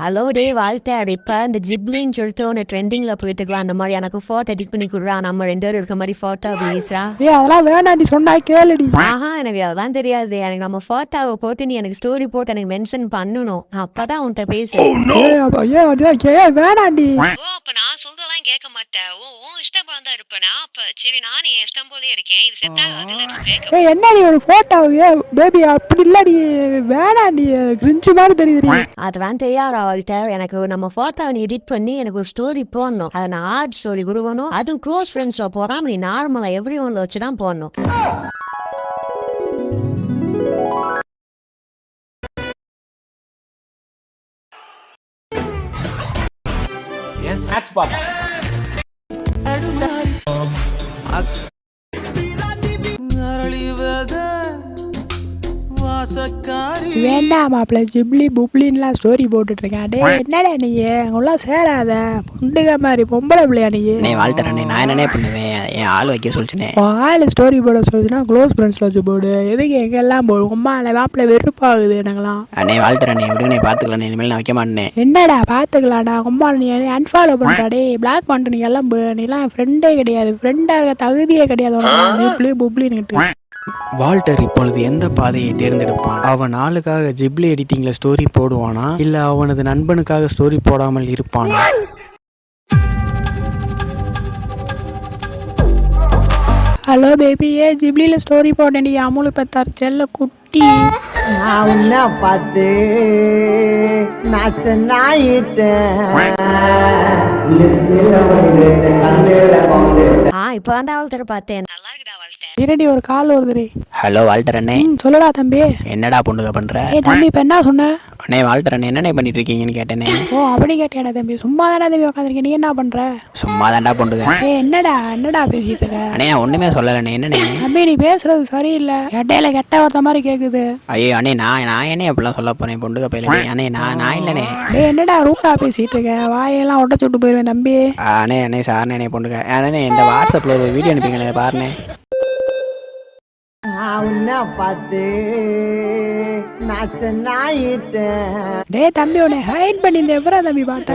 Hello டே வாழ்த்தார் இப்ப இந்த ஜிப்லின்னு சொல்லிட்டு ஒன்று ட்ரெண்டிங்ல போயிட்டு இருக்கலாம் அந்த மாதிரி எனக்கு ஃபோட்டோ எடிட் பண்ணி கொடுறா. நம்ம ரெண்டு பேரும் இருக்க மாதிரி ஃபோட்டோ ப்ளீஸா ஏய் அதெல்லாம் வேணாண்டி சொன்னா கேளுடி. ஆஹா எனக்கு அதெல்லாம் தெரியாது. எனக்கு நம்ம ஃபோட்டோவை போட்டு நீ எனக்கு ஸ்டோரி போட்டு எனக்கு மென்ஷன் பண்ணணும். அப்பதான் உன்கிட்ட அதான் கே வேணாண்டி. ஓ அப்ப நான் கேட்க மாட்டேன். ஓ உன் இஷ்டம் போல தான் இருப்பேனா? அப்ப சரி நான் என் இஷ்டம் போலே இருக்கேன். இது செட் ஆகாது லெட்ஸ் பிரேக் ஏய் என்னடி ஒரு போட்டோ பேபி அப்படி இல்லடி. வேணாண்டி கிரிஞ்சு மாதிரி தெரியுதுடி. அதெல்லாம் தெரியாது அவள்கிட்ட எனக்கு நம்ம ஃபோட்டோவை நீ எடிட் பண்ணி எனக்கு ஒரு ஸ்டோரி போடணும். அதை நான் ஆர்ட் ஸ்டோரி கொடுக்கணும். அதுவும் க்ளோஸ் ஃப்ரெண்ட்ஸில் போடாம நீ நார்மலாக எவ்ரி ஒன்ல வச்சு தான் போடணும். மேட்ச் பார்த்தோம் வேண்டாம் மாப்பிள்ள ஜிப்லி புப்ளின்லாம் ஸ்டோரி போட்டுட்டு இருக்கேன் டேய் என்னடா நீ? அங்கெல்லாம் சேராத. பொண்டுக மாதிரி பொம்பளை பிள்ளையா நீ? வாழ்த்தர் அண்ணே நான் என்னண்ணே பண்ணுவேன். என் ஆள் வைக்க சொல்லிச்சுனே. ஆள் ஸ்டோரி போட சொல்லுச்சுன்னா க்ளோஸ் ஃப்ரெண்ட்ஸில் வச்சு போடு. எதுக்கு எங்கெல்லாம் போடு உமா இல்லை மாப்பிள்ள வெறுப்பாகுது எனக்கெல்லாம். அண்ணே வாழ்த்தர் அண்ணே விடுங்கண்ணே பார்த்துக்கலாம் இனிமேல் நான் வைக்க மாட்டேனே. என்னடா பார்த்துக்கலாம்டா. உமா நீ அன்ஃபாலோ பண்ணுறா டே பிளாக் பண்ணிட்டு நீ எல்லாம் நீலாம் ஃப்ரெண்டே கிடையாது. ஃப்ரெண்டாக இருக்க தகுதியே கிடையாது ஜிப்லி புப்ளின்னுட்டு வால்டர் இப்பொழுது எந்த பாதையை தேர்ந்தெடுப்பான்? அவன் ஆளுக்காக ஜிப்லி எடிட்டிங்ல ஸ்டோரி போடுவானா? இல்ல அவனது நண்பனுக்காக ஸ்டோரி போடாமல் இருப்பானா? ஹலோ பேபி ஏ ஜிப்லியில் ஸ்டோரி போட்டேன்டி அமுலு பெத்தார் செல்ல குட்டி. நான் உன்னை பார்த்து நாஸ்டன் ஆயிட்டேன் வந்து ஆ இப்போ தான் அவள்கிட்ட பார்த்தேன். நல்லா இரடி ஒரு கால் வருதுடி? ஹலோ வால்டர் அண்ணே சொல்லடா தம்பி. என்னடா பொண்ணுங்க பண்ற? ஏய் தம்பி இப்போ என்ன சொன்ன? அண்ணே வால்டர் அண்ணே என்னண்ணே பண்ணிட்டு இருக்கீங்கன்னு கேட்டேனே. ஓ அப்படி கேட்டியாடா தம்பி. சும்மா தானே தம்பி உட்காந்துருக்கேன் நீ என்ன பண்ற? சும்மா தான்டா பொண்ணுங்க. ஏ என்னடா என்னடா பேசிட்டு இருக்க? அண்ணே நான் ஒண்ணுமே சொல்லலண்ணே. என்னண்ணே? தம்பி நீ பேசுறது சரியில்லை. இடையில கெட்ட வார்த்தை மாதிரி கேக்குது. ஐயோ அண்ணே நான் நான் என்ன இப்படிலாம் சொல்ல போறேன்? பொண்ணுங்க பையல அண்ணே நான் நான் இல்லைண்ணே. டேய் என்னடா ரூட்டா பேசிட்டு இருக்க? வாயெல்லாம் உடச்சு விட்டு போயிருவேன் தம்பி. அண்ணே அண்ணே சார் அண்ணே பொண்ணுங்க. அண்ணே இந்த வாட்ஸ்அப்ல ஒரு வீடியோ அனுப்பிங்களே பாருண்ணே. நான் உன்னை பார்த்து டேய் தம்பி உன்னை ஹைட் பண்ணி இந்த எப்பறம் தம்பி பார்த்த?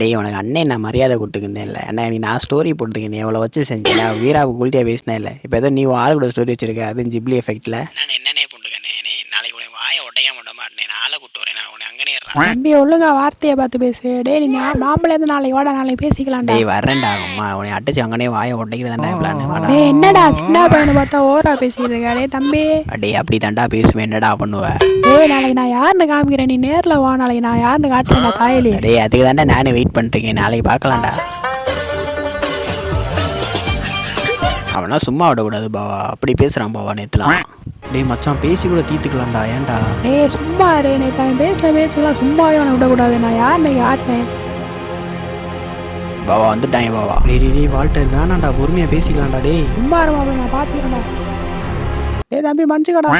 டேய் உனக்கு அண்ணன் நான் மரியாதை கொடுத்துக்கிந்தேன் இல்லை. அண்ணா நீ நான் ஸ்டோரி போட்டுருக்கேன் நீ எவ்வளோ வச்சு செஞ்சேன். நான் வீராவுக்கு குளித்தியா பேசினேன் இல்லை. இப்போ ஏதோ நீ ஆள் கூட ஸ்டோரி வச்சிருக்க. அது ஜிப்லி எஃபெக்ட்ல நான் என்னனே போட்டுக்கண்ணே நீ நாளைக்கு உனக்கு வாயை ஒட்டையாம விட மாட்டேன் நான் உன்னை அங்கனே தம்பி ஒழுங்கா வார்த்தையை பார்த்து பேசு. டேய் நீ நாமளே இருந்து நாளைக்கு வாடா நாளைக்கு பேசிக்கலாம்டா. டேய் வரேன்டா அம்மா. உன்னை அடிச்சு அங்கனே வாயை ஒட்டைக்கிறதாண்டா பிளான் வாடா. டேய் என்னடா சின்ன பையனை பார்த்தா ஓரா பேசிட்டு இருக்க? டேய் தம்பி. டேய் அப்படி தாண்டா பேசுவேன். என்னடா பண்ணுவ? டேய் நாளைக்கு நான் யாருன்னு காமிக்கிறேன். நீ நேர்ல வா நாளைக்கு நான் யாருன்னு காட்டுறேன் தாயலி. டேய் அதுக்கு தாண்டா நானே வெயிட் பண்ணிருக்கேன் நாளைக்கு பார்க்கலாம்டா. அவனா சும்மா விடக்கூடாது பாவா. அப்படி பேசுறான் பாவா நேத்துலாம். டேய் மச்சான் பேசி கூட தீர்த்துக்கலாம்டா ஏன்டா? டேய் சும்மா ரே நீ தான் பேசுகிற பேசலாம் சும்மா அவனை விடக்கூடாது. நான் யாருன்னு யாருனேன் பாவா வந்துட்டாங்க பாவா. டேய் டேய் டேய் வால்டர் வேணாம்டா பொறுமையாக பேசிக்கலாம்டா டேய். சும்மா இருமா நான் பார்த்துக்கிறேன்டா. ஏ தம்பி மன்னிச்சுக்கடா.